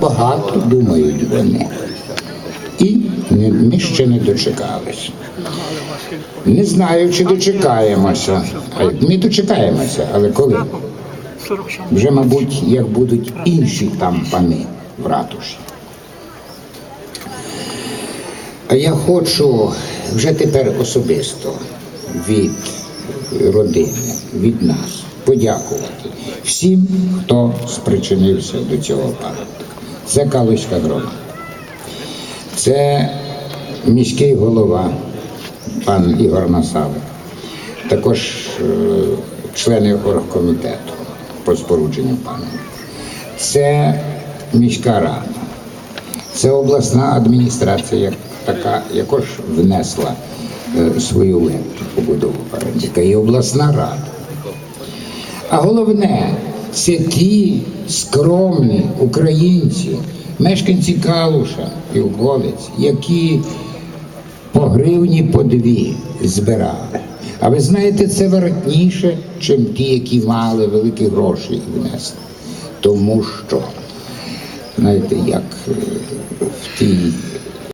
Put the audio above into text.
Багато думають вони. І ми ще не дочекались. Не знаю, чи дочекаємося. Ми дочекаємося, але коли? Вже, мабуть, як будуть інші там пани в ратуші. А я хочу вже тепер особисто від родини, від нас подякувати всім, хто спричинився до цього пам'ятника. Це Калузька громада. Це міський голова пан Ігор Насалик, також е, члени оргкомітету по спорудженню пам'ятника. Це міська рада, це обласна адміністрація, така якож внесла е, свою лепту побудову пам'ятника, і обласна рада. А головне, це ті скромні українці, мешканці Калуша і околиць, які по гривні по дві збирали. А ви знаєте, це вартніше, чим ті, які мали великі гроші і внесли. Тому що, знаєте, як е, в тій